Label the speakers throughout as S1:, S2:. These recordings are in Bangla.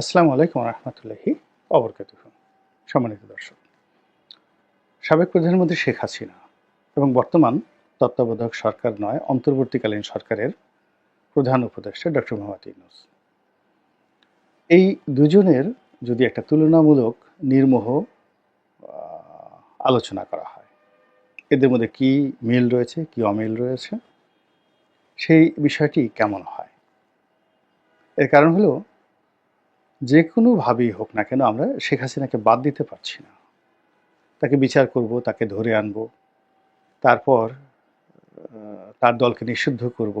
S1: আসসালামু আলাইকুম রহমতুল্লাহি অবরকাত সম্মানিত দর্শক, সাবেক প্রধানমন্ত্রী শেখ হাসিনা এবং বর্তমান তত্ত্বাবধায়ক সরকার নয়, অন্তর্বর্তীকালীন সরকারের প্রধান উপদেষ্টা ডক্টর মোহাম্মদ ইউনুস। এই দুজনের যদি একটা তুলনামূলক নির্মোহ আলোচনা করা হয়, এদের মধ্যে কি মিল রয়েছে, কি অমিল রয়েছে? সেই বিষয়টি কেমন হয়? এর কারণ হলো যে কোনোভাবেই হোক না কেন আমরা শেখ হাসিনাকে বাদ দিতে পারছি না। তাকে বিচার করব, তাকে ধরে আনব, তারপর তার দলকে নিষিদ্ধ করব,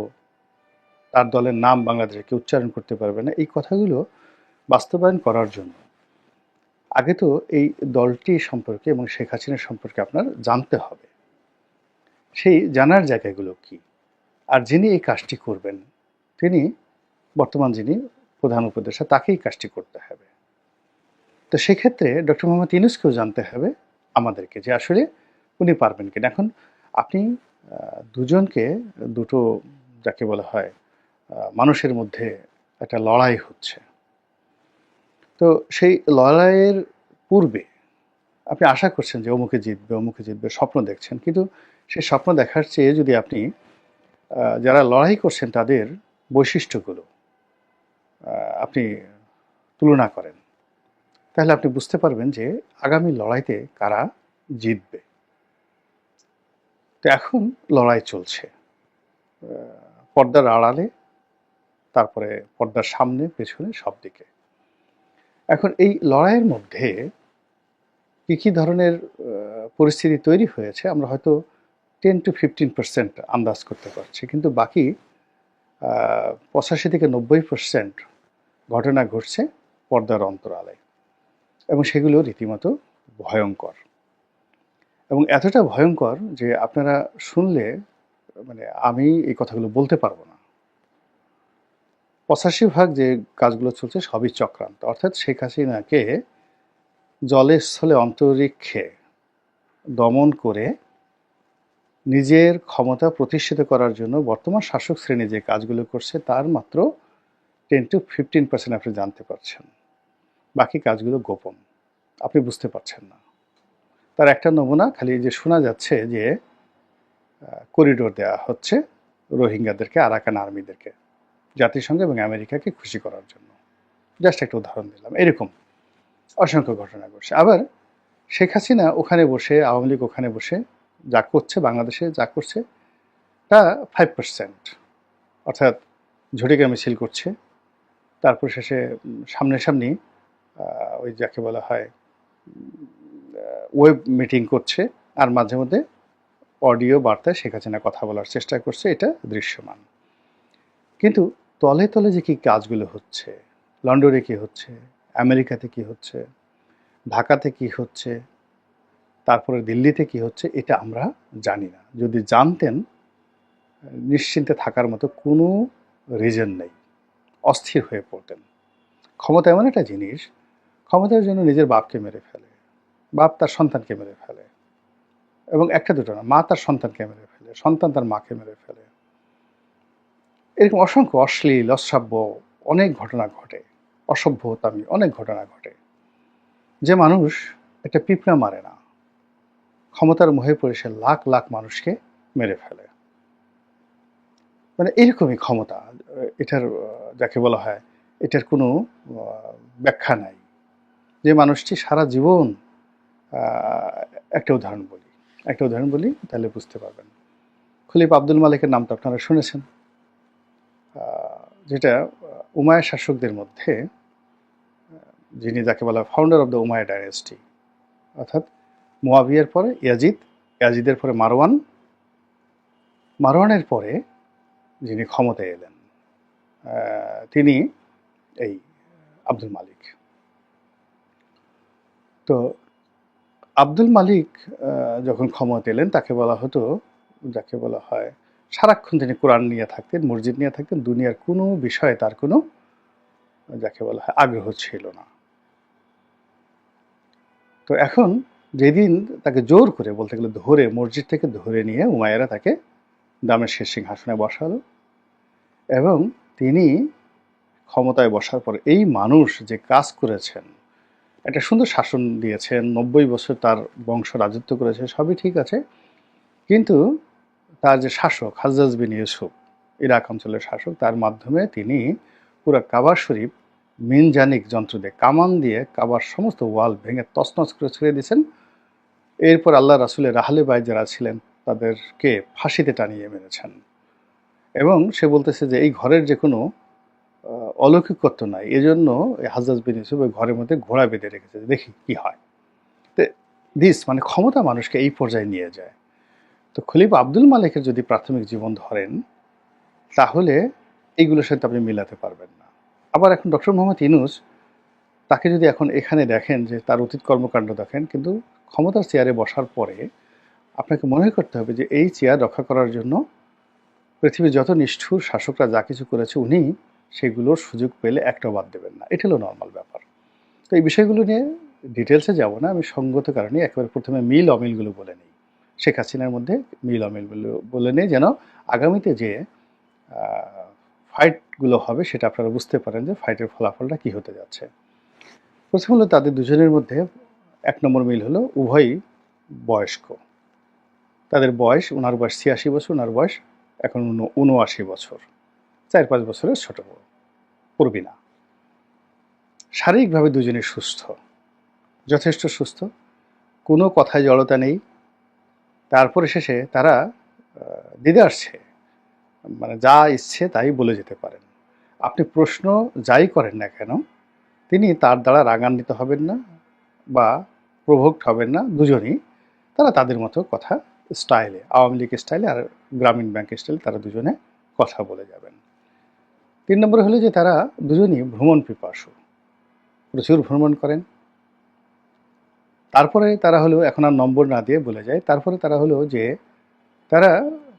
S1: তার দলের নাম বাংলাদেশে কেউ উচ্চারণ করতে পারবে না। এই কথাগুলো বাস্তবায়ন করার জন্য আগে তো এই দলটি সম্পর্কে এবং শেখ হাসিনা সম্পর্কে আপনার জানতে হবে। সেই জানার জায়গাগুলো কি? আর যিনি এই কাজটি করবেন, তিনি বর্তমান যিনি প্রধান উপদেষ্টা, তাকেই কাজটি করতে হবে। তো সেক্ষেত্রে ডক্টর মোহাম্মদ ইউনুসকেও জানতে হবে আমাদেরকে যে আসলে উনি পারবেন কিনা। এখন আপনি দুজনকে, দুটো যাকে বলা হয় মানুষের মধ্যে একটা লড়াই হচ্ছে। তো সেই লড়াইয়ের পূর্বে আপনি আশা করছেন যে অমুকে জিতবে অমুকে জিতবে, স্বপ্ন দেখছেন। কিন্তু সেই স্বপ্ন দেখার চেয়ে যদি আপনি যারা লড়াই করছেন তাদের বৈশিষ্ট্যগুলো আপনি তুলনা করেন। তাহলে আপনি বুঝতে পারবেন যে আগামী লড়াইতে কারা জিতবে। তো এখন লড়াই চলছে। পর্দার আড়ালে, তারপরে পর্দার সামনে, পেছনে, সব দিকে। এখন এই লড়াইয়ের মধ্যে কি কি ধরনের পরিস্থিতি তৈরি হয়েছে আমরা হয়তো টেন টু ফিফটিন পার্সেন্ট আন্দাজ করতে পারছি। কিন্তু বাকি পঁচাশি থেকে নব্বই পার্সেন্ট ঘটনা ঘটছে পর্দার অন্তরালে এবং সেগুলো রীতিমতো ভয়ঙ্কর। এবং এতটা ভয়ঙ্কর যে আপনারা শুনলে মানে আমি এই কথাগুলো বলতে পারব না। পঁচাশি ভাগ যে কাজগুলো চলছে সবই চক্রান্ত। অর্থাৎ শেখ হাসিনাকে জলে স্থলে অন্তরিক্ষে দমন করে নিজের ক্ষমতা প্রতিষ্ঠিত করার জন্য বর্তমান শাসক শ্রেণি যে কাজগুলো করছে, তার মাত্র টেন টু ফিফটিন পার্সেন্ট আপনি জানতে পারছেন। বাকি কাজগুলো গোপন। আপনি বুঝতে পারছেন না। তার একটা নমুনা খালি যে শোনা যাচ্ছে যে করিডোর দেওয়া হচ্ছে রোহিঙ্গাদেরকে, আরাকান আর্মিদেরকে, জাতিসংঘ এবং আমেরিকাকে খুশি করার জন্য। জাস্ট একটা উদাহরণ দিলাম। এরকম অসংখ্য ঘটনা ঘটছে। আবার শেখ হাসিনা ওখানে বসে, আওয়ামী লীগ ওখানে বসে যা করছে, বাংলাদেশে যা করছে, তা ফাইভ পার্সেন্ট অর্থাৎ ঝটিকা মিছিল করছে। তারপর শেষে সামনাসামনি ওই যাকে বলা হয় ওয়েব মিটিং করছে আর মাঝে মধ্যে অডিও বার্তায় শেখ হাসিনা কথা বলার চেষ্টা করছে, এটা দৃশ্যমান। কিন্তু তলে তলে যে কি কাজগুলো হচ্ছে, লন্ডনে কী হচ্ছে, আমেরিকাতে কি হচ্ছে, ঢাকাতে কি হচ্ছে, তারপরে দিল্লিতে কি হচ্ছে, এটা আমরা জানি না। যদি জানতেন, নিশ্চিন্তে থাকার মতো কোনো রিজন নেই। অস্থির হয়ে পড়তেন। ক্ষমতা এমন একটা জিনিস, ক্ষমতার জন্য নিজের বাপকে মেরে ফেলে, বাপ তার সন্তানকে মেরে ফেলে এবং একটা দুটো না, মা তার সন্তানকে মেরে ফেলে, সন্তান তার মাকে মেরে ফেলে। এরকম অসংখ্য অশ্লীল, অশ্রাব্য অনেক ঘটনা ঘটে, অসভ্যতামি অনেক ঘটনা ঘটে। যে মানুষ একটা পিঁপড়া মারে না, ক্ষমতার মোহে পড়ে সে লাখ লাখ মানুষকে মেরে ফেলে। মানে এরকমই ক্ষমতা, এটার, যাকে বলা হয়, এটার কোনো ব্যাখ্যা নাই। যে মানুষটি সারা জীবন একটা উদাহরণ বলি। একটা উদাহরণ বলি, তাহলে বুঝতে পারবেন। খলিফ আব্দুল মালিকের নাম তো আপনারা শুনেছেন। যেটা উমায়া শাসকদের মধ্যে, যিনি যাকে বলা founder of the Umayya dynasty অর্থাৎ মুয়াবিয়ার পরে ইয়াজিদ, ইয়াজিদের পরে মারওয়ান, মারওয়ানের পরে যিনি ক্ষমতায় এলেন তিনি এই আব্দুল মালিক। তো আব্দুল মালিক যখন ক্ষমতা এলেন, তাকে বলা হতো, যাকে বলা হয়, সারাক্ষণ তিনি কোরআন নিয়ে থাকতেন, মসজিদ নিয়ে থাকতেন, দুনিয়ার কোনো বিষয়ে তার কোনো, যাকে বলা হয়, আগ্রহ ছিল না। তো এখন যেদিন তাকে জোর করে, বলতে গেলে ধরে, মসজিদ থেকে ধরে নিয়ে উমায়েরা তাকে দামের শেষ সিংহাসনে বসালো এবং তিনি ক্ষমতায় বসার পর এই মানুষ যে কাজ করেছেন, একটা সুন্দর শাসন দিয়েছেন, নব্বই বছর তার বংশ রাজত্ব করেছে, সবই ঠিক আছে। কিন্তু তার যে শাসক, হাজ্জাজ বিন ইউসুফ, ইরাক অঞ্চলের শাসক, তার মাধ্যমে তিনি পুরো কাবার শরীফ, মিনজানিক যন্ত্র দিয়ে, কামান দিয়ে কাবার সমস্ত ওয়াল ভেঙে তছনছ করে ছেড়ে দিয়েছেন। এরপর আল্লাহ রাসুলের রাহলে বাই যারা ছিলেন তাদেরকে ফাঁসিতে টানিয়ে মেরেছেন। এবং সে বলতেছে যে, এই ঘরের যে কোনো অলৌকিকত্ব নাই। এজন্য হাজাজ বিন ইউসুফ ওই ঘরের মধ্যে ঘোড়া বেঁধে রেখেছে। দেখি কি হয়। তো দিস মানে ক্ষমতা মানুষকে এই পর্যায়ে নিয়ে যায়। তো খলিফা আব্দুল মালিকের যদি প্রাথমিক জীবন ধরেন, তাহলে এইগুলোর সাথে আপনি মিলাতে পারবেন না। আবার এখন ডক্টর মোহাম্মদ ইনুস তাকে যদি এখন এখানে দেখেন যে তার অতীত কর্মকাণ্ড দেখেন, কিন্তু ক্ষমতার চেয়ারে বসার পরে আপনাকে মনে করতে হবে যে এই চেয়ার রক্ষা করার জন্য পৃথিবীর যত নিষ্ঠুর শাসকরা যা কিছু করেছে উনি সেগুলোর সুযোগ পেলে একটাও বাদ দেবেন না। এটা হলো নর্মাল ব্যাপার। তো এই বিষয়গুলো নিয়ে ডিটেলসে যাব না। আমি সঙ্গত কারণে একেবারে প্রথমে মিল অমিলগুলো বলে নিই। শেখ হাসিনার মধ্যে মিল অমিলগুলো বলে নিই যেন আগামীতে যে ফাইটগুলো হবে সেটা আপনারা বুঝতে পারেন যে ফাইটের ফলাফলটা কি হতে যাচ্ছে। প্রথম হলো তাদের দুজনের মধ্যে এক নম্বর মিল হলো উভয়ই বয়স্ক। তাদের বয়স, ওনার বয়স ছিয়াশি বছর, ওনার বয়স এখন উন- উনআশি বছর। চার পাঁচ বছরের ছোট বড় পূর্বিনা শারীরিকভাবে দুজনে সুস্থ। যথেষ্ট সুস্থ। কোনো কথায় জড়তা নেই। তারপরে শেষে তারা দিদে আসছে। মানে যা ইচ্ছে তাই বলে যেতে পারেন। আপনি প্রশ্ন যাই করেন না কেন, তিনি তার দ্বারা রাগান্বিত হবেন না বা প্রভোক্ট হবেন না, দুজনই তারা তাদের মতো কথা স্টাইলে আওয়ামী লীগ স্টাইলে আর গ্রামীণ ব্যাংক স্টাইলে তারা দুজনে কথা বলে যাবেন। তিন নম্বর হলো যে তারা দুজনই ভ্রমণ পিপাসু। প্রচুর ভ্রমণ করেন। তারপরে তারা হলো, এখন আর নম্বর না দিয়ে বলে যায়, তারপরে তারা হলো যে তারা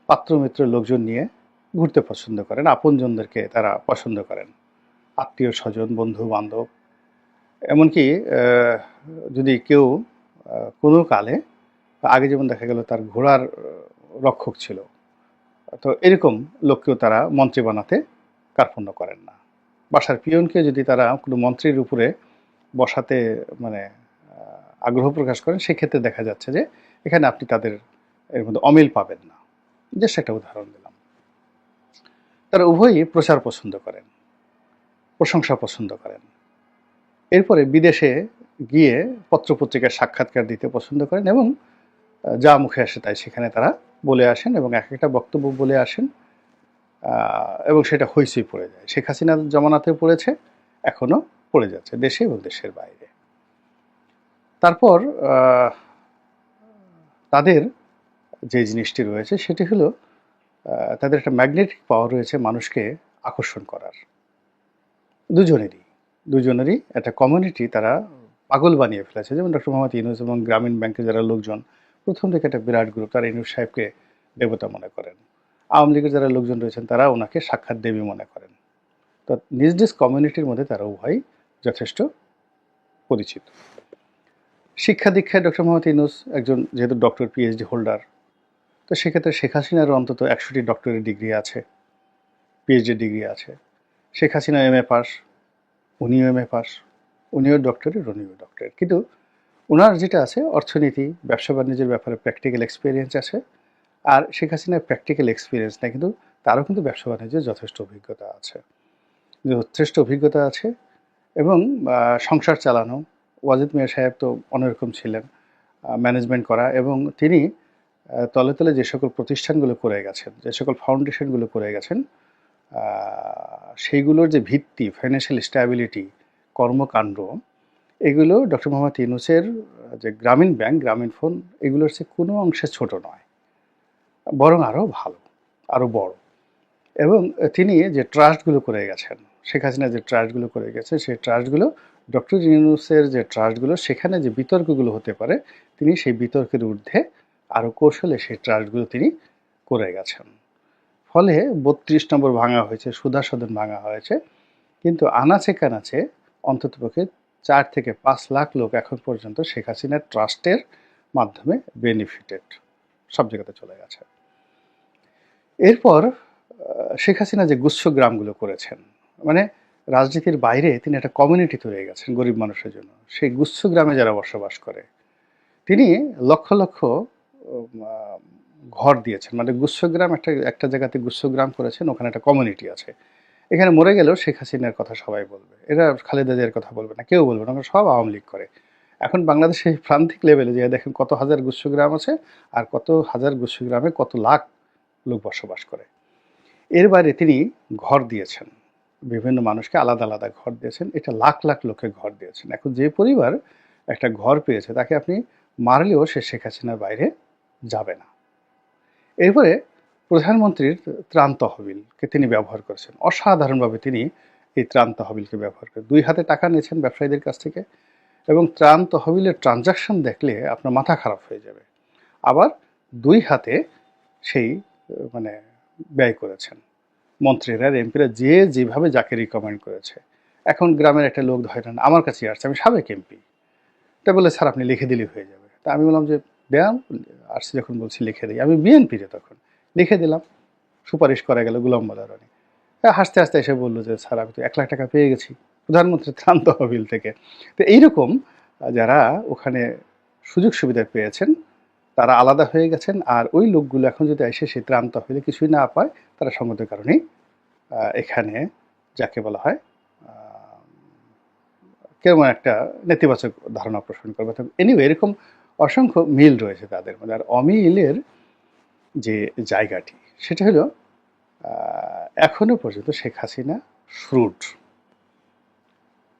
S1: পাত্র মিত্র লোকজন নিয়ে ঘুরতে পছন্দ করেন, আপনজনদেরকে তারা পছন্দ করেন। আত্মীয় স্বজন বন্ধু বান্ধব এমনকি যদি কেউ কোনো কালে আগে যেমন দেখা গেল তার ঘোড়ার রক্ষক ছিল। তো এরকম লোককেও তারা মন্ত্রী বানাতে কার্পণ্য করেন না। বাসার পিয়নকে যদি তারা কোনো মন্ত্রীর উপরে বসাতে মানে আগ্রহ প্রকাশ করেন, সেক্ষেত্রে দেখা যাচ্ছে যে এখানে আপনি তাদের এর মধ্যে অমিল পাবেন না। জাস্ট একটা উদাহরণ দিলাম। তারা উভয়ই প্রচার পছন্দ করেন, প্রশংসা পছন্দ করেন। এরপরে বিদেশে গিয়ে পত্রপত্রিকার সাক্ষাৎকার দিতে পছন্দ করেন এবং যা মুখে আসে তাই সেখানে তারা বলে আসেন এবং এক একটা বক্তব্য বলে আসেন এবং সেটা হইচই পড়ে যায়। শেখ হাসিনার জমানাতে পড়েছে, এখনও পড়ে যাচ্ছে দেশে এবং দেশের বাইরে। তারপর তাদের যে জিনিসটি রয়েছে সেটি হলো তাদের একটা ম্যাগনেটিক পাওয়ার রয়েছে মানুষকে আকর্ষণ করার। দুজনেরই দুজনেরই একটা কমিউনিটি তারা পাগল বানিয়ে ফেলেছে। যেমন ডক্টর মোহাম্মদ ইউনুস এবং গ্রামীণ ব্যাংকের যারা লোকজন প্রথম থেকে একটা বিরাট গ্রুপ তারা ইউনুস সাহেবকে দেবতা মনে করেন। আওয়ামী লীগের যারা লোকজন রয়েছেন, তারা ওনাকে সাক্ষাৎ দেবী মনে করেন। তো নিজ নিজ কমিউনিটির মধ্যে তারা উভয় যথেষ্ট পরিচিত। শিক্ষা দীক্ষায় ডক্টর মোহাম্মদ ইউনুস একজন যেহেতু ডক্টর পিএইচডি হোল্ডার তো সেক্ষেত্রে শেখ হাসিনার অন্তত একশোটি ডক্টরের ডিগ্রি আছে পিএইচডি ডিগ্রি আছে। Sheikh Hasina M A pass উনিও এম এ পাস উনিও ডক্টরের উনিও ডক্টরের কিন্তু ওনার যেটা আছে, অর্থনীতি, ব্যবসা বাণিজ্যের ব্যাপারে প্র্যাকটিক্যাল এক্সপিরিয়েন্স আছে, আর শেখ হাসিনার প্র্যাকটিক্যাল এক্সপিরিয়েন্স নেই, কিন্তু তারও কিন্তু ব্যবসা বাণিজ্যের যথেষ্ট অভিজ্ঞতা আছে। যথেষ্ট অভিজ্ঞতা আছে এবং সংসার চালানো, ওয়াজিদ মিয়া সাহেব তো অন্যরকম ছিলেন ম্যানেজমেন্ট করা এবং তিনি তলে তলে যে সকল প্রতিষ্ঠানগুলো করে গেছেন, যে সকল ফাউন্ডেশনগুলো করে গেছেন সেইগুলোর যে ভিত্তি ফাইন্যান্সিয়াল স্ট্যাবিলিটি কর্মকাণ্ড এগুলো ডক্টর মোহাম্মদ ইউনুসের যে গ্রামীণ ব্যাংক, গ্রামীণ ফোন, এগুলোর চেয়ে কোনো অংশে ছোট নয়, বরং আরও ভালো, আরও বড়। এবং তিনি যে ট্রাস্টগুলো করে গেছেন, শেখ হাসিনা যে ট্রাস্টগুলো করে গেছে, সেই ট্রাস্টগুলো, ডক্টর ইউনুসের যে ট্রাস্টগুলো, সেখানে যে বিতর্কগুলো হতে পারে, তিনি সেই বিতর্কের ঊর্ধ্বে আরও কৌশলে সেই ট্রাস্টগুলো তিনি করে গেছেন। ফলে বত্রিশ নম্বর ভাঙা হয়েছে, সুধা সদন ভাঙা হয়েছে, কিন্তু আনাচে কানাচে অন্ততপক্ষে চার থেকে পাঁচ লাখ লোক এখন পর্যন্ত শেখ হাসিনার ট্রাস্টের মাধ্যমে বেনিফিটেড। সব জায়গাতে চলে গেছে। এরপর শেখ হাসিনা যে গুচ্ছ গ্রামগুলো করেছেন মানে রাজনীতির বাইরে তিনি একটা কমিউনিটি তৈরি গেছেন গরিব মানুষের জন্য। সেই গুচ্ছ গ্রামে যারা বসবাস করে, তিনি লক্ষ লক্ষ ঘর দিয়েছেন। মানে গুচ্ছগ্রাম একটা একটা জায়গাতে গুচ্ছগ্রাম করেছেন, ওখানে একটা কমিউনিটি আছে। এখানে মরে গেলেও শেখ হাসিনার কথা সবাই বলবে। এরা খালেদা জিয়ার কথা বলবে না, কেউ বলবে না কারণ সব আওয়ামী লীগ করে। এখন বাংলাদেশে প্রান্তিক লেভেলে যে দেখেন কত হাজার গুচ্ছগ্রাম আছে আর কত হাজার গুচ্ছগ্রামে কত লাখ লোক বসবাস করে। এর বাইরে তিনি ঘর দিয়েছেন, বিভিন্ন মানুষকে আলাদা আলাদা ঘর দিয়েছেন, এটা লাখ লাখ লোকে ঘর দিয়েছেন। এখন যে পরিবার একটা ঘর পেয়েছে, তাকে আপনি মারলেও সে শেখ হাসিনার বাইরে যাবে না। এরপরে প্রধানমন্ত্রীর ত্রাণ তহবিলকে তিনি ব্যবহার করেছেন। অসাধারণভাবে তিনি এই ত্রাণ তহবিলকে ব্যবহার করেন দুই হাতে টাকা নিয়েছেন ব্যবসায়ীদের কাছ থেকে এবং ত্রাণ তহবিলের ট্রানজাকশন দেখলে আপনার মাথা খারাপ হয়ে যাবে। আবার দুই হাতে সেই মানে ব্যয় করেছেন। মন্ত্রীরা আর এমপিরা যে যেভাবে যাকে রিকমেন্ড করেছে। এখন গ্রামের একটা লোক ধরেন আমার কাছে আসছে, আমি সাবেক এমপি। তা বলে স্যার, আপনি লিখে দিলেই হয়ে যাবে। তা আমি বললাম যে, দেন, আসছে যখন বলছি লিখে দিই। আমি বিএনপিতে তখন। লিখে দিলাম। সুপারিশ করা গেল গুলাম বাদারণী হাসতে হাসতে এসে বলল যে, স্যার, আমি তো এক লাখ টাকা পেয়ে গেছি প্রধানমন্ত্রী ত্রাণ তহবিল থেকে। তো এইরকম যারা ওখানে সুযোগ সুবিধা পেয়েছেন, তারা আলাদা হয়ে গেছেন আর ওই লোকগুলো এখন যদি এসে সেই ত্রাণ তহবিলে কিছুই না পায়, তারা সঙ্গতের কারণেই এখানে যাকে বলা হয় কেমন একটা নেতিবাচক ধারণা পোষণ করবে। এনিওয়ে এরকম অসংখ্য মিল রয়েছে তাদের মধ্যে। আর অমিলের যে জায়গাটি সেটা হলো আহ, এখনও পর্যন্ত শেখ হাসিনা ফ্রুট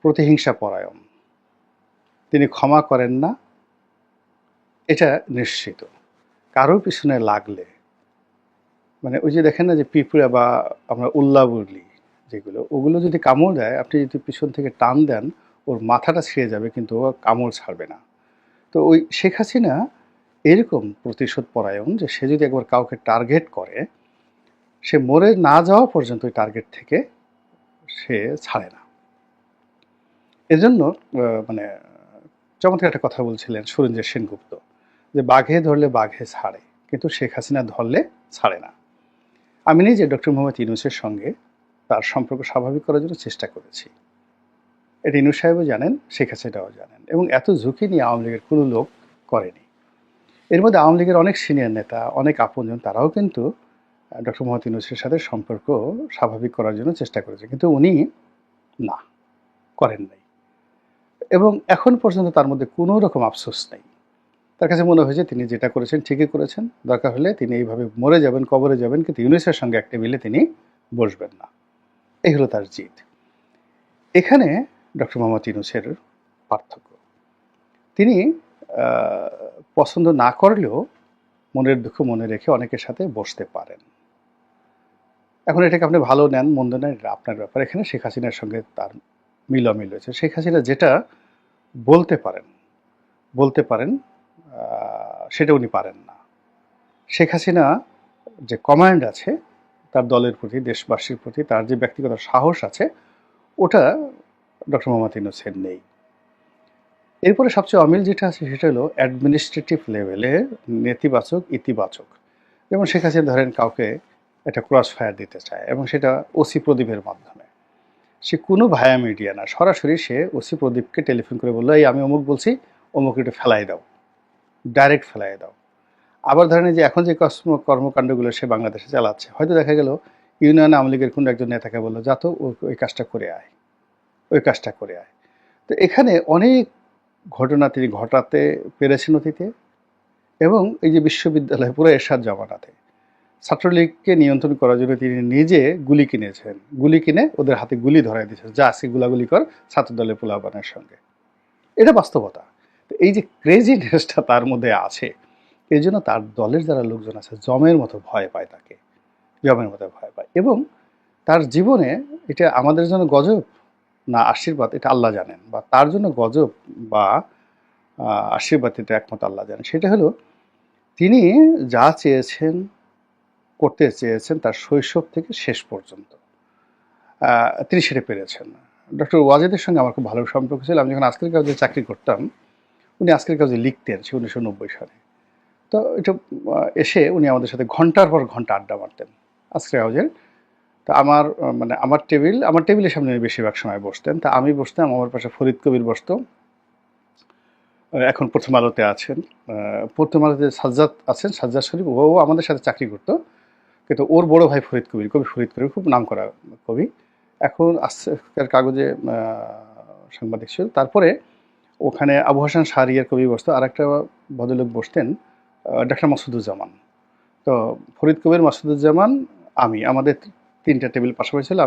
S1: প্রতিহিংসা পরায়ণ। তিনি ক্ষমা করেন না এটা নিশ্চিত। কারোর পিছনে লাগলে মানে ওই যে দেখেন না যে পিঁপড়া বা আমরা উল্লা বলি যেগুলো ওগুলো যদি কামড় দেয় আপনি যদি পিছন থেকে টান দেন ওর মাথাটা ছিঁড়ে যাবে কিন্তু ও কামড় ছাড়বে না। তো ওই শেখ হাসিনা এরকম প্রতিশোধ পরায়ণ যে সে যদি একবার কাউকে টার্গেট করে, সে মরে না যাওয়া পর্যন্ত ওই টার্গেট থেকে সে ছাড়ে না। এজন্য মানে চমৎকার একটা কথা বলছিলেন সুরেন্দ্র সেনগুপ্ত, যে বাঘে ধরলে বাঘে ছাড়ে, কিন্তু শেখ হাসিনা ধরলে ছাড়ে না। আমি নিজে ডক্টর মোহাম্মদ ইউনুসের সঙ্গে তার সম্পর্ক স্বাভাবিক করার জন্য চেষ্টা করেছি। এটা ইনুস সাহেবও জানেন, শেখ হাসিনাও জানেন, এবং এত ঝুঁকি নিয়ে আওয়ামী লীগের কোনো লোক করেনি। এর মধ্যে আওয়ামী লীগের অনেক সিনিয়র নেতা, অনেক আপনজন, তারাও কিন্তু ডক্টর মোহাম্মদ ইউনুসের সাথে সম্পর্ক স্বাভাবিক করার জন্য চেষ্টা করেছে। কিন্তু উনি না, করেন নাই। এবং এখন পর্যন্ত তার মধ্যে কোনো রকম আফসোস নেই। তার কাছে মনে হয়েছে তিনি যেটা করেছেন ঠিকই করেছেন, দরকার হলে তিনি এইভাবে মরে যাবেন, কবরে যাবেন, কিন্তু ইউনিসের সঙ্গে এক টেবিলে তিনি বসবেন না। এই হলো তার জিত এখানে ডক্টর মোহাম্মদ ইউনুসের পার্থক্য। তিনি পছন্দ না করলেও মনের দুঃখ মনে রেখে অনেকের সাথে বসতে পারেন। এখন এটাকে আপনি ভালো নেন, মন্দ নেন আপনার ব্যাপার। এখানে শেখ হাসিনার সঙ্গে তার মিলমিল রয়েছে। শেখ হাসিনা যেটা বলতে পারেন বলতে পারেন সেটা উনি পারেন না। শেখ হাসিনা যে কমান্ড আছে, তার দলের প্রতি, দেশবাসীর প্রতি, তার যে ব্যক্তিগত সাহস আছে, ওটা ডক্টর মোহাম্মদ ইউনুসের নেই। এরপরে সবচেয়ে অমিল যেটা আছে সেটা হলো অ্যাডমিনিস্ট্রেটিভ লেভেলে নেতিবাচক, ইতিবাচক। যেমন শেখ হাসিনা ধরেন কাউকে একটা ক্রস ফায়ার দিতে চায় এবং সেটা ওসি প্রদীপের মাধ্যমে। সে কোনো ভায়া মিডিয়া না, সরাসরি সে ওসি প্রদীপকে টেলিফোন করে বলল, এই আমি অমুক বলছি, অমুক একটু ফেলাই দাও ডাইরেক্ট ফেলাই দাও। আবার ধরেন যে এখন যে কর্ম, কর্মকাণ্ডগুলো সে বাংলাদেশে চালাচ্ছে, হয়তো দেখা গেল ইউনিয়ন আওয়ামী লীগের কোনো একজন নেতাকে বলল, যা তো ওই কাজটা করে আয়, ওই কাজটা করে আয়। তো এখানে অনেক ঘটনা তিনি ঘটাতে পেরেছেন অতীতে এবং এই যে বিশ্ববিদ্যালয় পুরো এরশাদ জমানাতে। ছাত্রলীগকে নিয়ন্ত্রণ করার জন্য তিনি নিজে গুলি কিনেছেন। গুলি কিনে ওদের হাতে গুলি ধরাই দিয়েছেন। যা আজকে গুলাগুলি কর ছাত্রদলের পোলাপানের সঙ্গে। এটা বাস্তবতা। তো এই যে ক্রেজিনেসটা তার মধ্যে আছে এই জন্য তার দলের যারা লোকজন আছে, জমের মতো ভয় পায় তাকে। জমের মতো ভয় পায়। এবং তার জীবনে এটা আমাদের জন্য গজব। না আশীর্বাদ, এটা আল্লাহ জানেন। বা তার জন্য গজব বা আশীর্বাদ এটা একমত আল্লাহ জানেন। সেটা হলো, তিনি যা চেয়েছেন, করতে চেয়েছেন তার শৈশব থেকে শেষ পর্যন্ত। তিনি সেটা পেরেছেন। ডক্টর ওয়াজেদের সঙ্গে আমার খুব ভালো সম্পর্ক ছিল। আমি যখন আজকের কাগজে চাকরি করতাম, উনি আজকের কাগজে লিখতেন, সে উনিশশো নব্বই সালে। তো এটা এসে উনি আমাদের সাথে ঘণ্টার পর ঘণ্টা আড্ডা মারতেন। আজকের কাগজের তা আমার মানে আমার টেবিল, আমার টেবিলের সামনে বেশিরভাগ সময় বসতেন। তা আমি বসতাম, আমার পাশে ফরিদ কবির বসত। এখন প্রথম আলোতে আছেন। প্রথম আলোতে সাজ্জাদ আছেন, সাজ্জাদ শরীফ। ও আমাদের সাথে চাকরি করতো। কিন্তু ওর বড় ভাই ফরিদ কবির, কবি ফরিদ কবির, খুব নাম করা কবি। এখন আজকের কাগজে সাংবাদিক ছিল। তারপরে ওখানে আবু হাসান শাহরিয়ার কবি বসত আর একটা ভদ্রলোক বসতেন ডাক্তার মাসুদুজ্জামান। তো ফরিদ কবির, মাসুদুজ্জামান, আমি। আমাদের তিনটা টেবিল পাশাপাশি ছিল